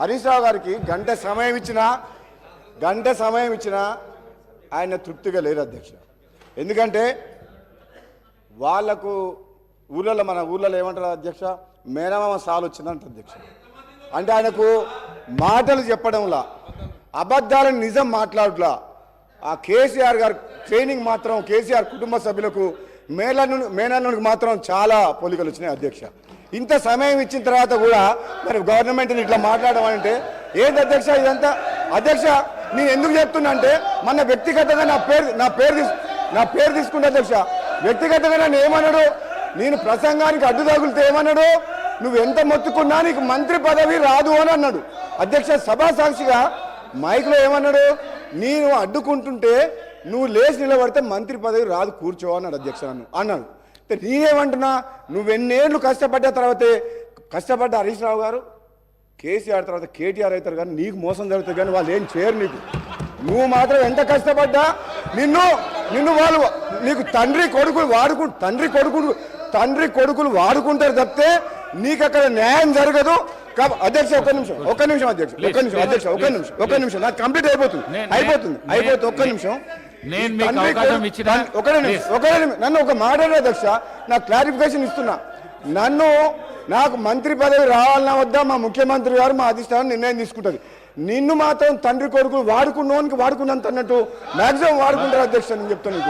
హరీష్ రావు గారికి గంట సమయం ఇచ్చినా గంట సమయం ఇచ్చినా ఆయన తృప్తిగా లేరు అధ్యక్ష. ఎందుకంటే వాళ్ళకు ఊళ్ళలో మన ఊళ్ళలో ఏమంటారు అధ్యక్ష? మేనమామ సాలు వచ్చిందంట అధ్యక్ష. అంటే ఆయనకు మాటలు చెప్పడంలా అబద్ధాలను నిజం మాట్లాడలా ఆ కేసీఆర్ గారు ట్రైనింగ్ మాత్రం కేసీఆర్ కుటుంబ సభ్యులకు మేనల్లు మేనల్లునికి మాత్రం చాలా పోలికలు వచ్చినాయి అధ్యక్ష. ఇంత సమయం ఇచ్చిన తర్వాత కూడా మరి గవర్నమెంట్ని ఇట్లా మాట్లాడమంటే ఏంటి అధ్యక్ష ఇదంతా? అధ్యక్ష నేను ఎందుకు చెప్తున్నా అంటే మన వ్యక్తిగతంగా నా పేరు నా పేరు తీసు నా పేరు తీసుకుంటే అధ్యక్ష. వ్యక్తిగతంగా నన్ను ఏమన్నాడు? నేను ప్రసంగానికి అడ్డు తగులితే ఏమన్నాడు? నువ్వు ఎంత మొత్తుకున్నా నీకు మంత్రి పదవి రాదు అని అన్నాడు. అధ్యక్ష సభా సాక్షిగా మైక్లో ఏమన్నాడు? నేను అడ్డుకుంటుంటే నువ్వు లేచి నిలబడితే మంత్రి పదవి రాదు కూర్చో అన్నాడు అధ్యక్ష నన్ను. అన్నాడు. నేనేమంటున్నా? నువ్వెన్నేళ్ళు కష్టపడ్డ తర్వాతే కష్టపడ్డ హరీష్ రావు గారు కేసీఆర్ తర్వాత కేటీఆర్ అవుతారు కానీ నీకు మోసం జరుగుతుంది కానీ వాళ్ళు ఏం చేయరు నీకు. నువ్వు మాత్రం ఎంత కష్టపడ్డా? నిన్ను నిన్ను వాళ్ళు నీకు తండ్రి కొడుకులు వాడుకు తండ్రి కొడుకులు తండ్రి కొడుకులు వాడుకుంటారు తప్పితే నీకు అక్కడ న్యాయం జరగదు. అధ్యక్ష ఒక్క నిమిషం ఒక్క నిమిషం అధ్యక్ష ఒక్క నిమిషం అధ్యక్ష ఒక్క నిమిషం ఒక్క నిమిషం నాకు కంప్లీట్ అయిపోతుంది అయిపోతుంది అయిపోతుంది ఒక్క నిమిషం. నేను మీకు అవకాశం ఇచ్చినా- నన్ను ఒక మాట్లాడే అధ్యక్ష నాకు క్లారిఫికేషన్ ఇస్తున్నా. నన్ను నాకు మంత్రి పదవి రావాలన్నా వద్దా మా ముఖ్యమంత్రి గారు మా అధిష్టానం నిర్ణయం తీసుకుంటుంది. నిన్ను మాత్రం తండ్రి కొడుకు వాడుకున్నోనికి వాడుకున్నంత అన్నట్టు మాక్సిమం వాడుకుంటారు అధ్యక్ష నేను చెప్తాను.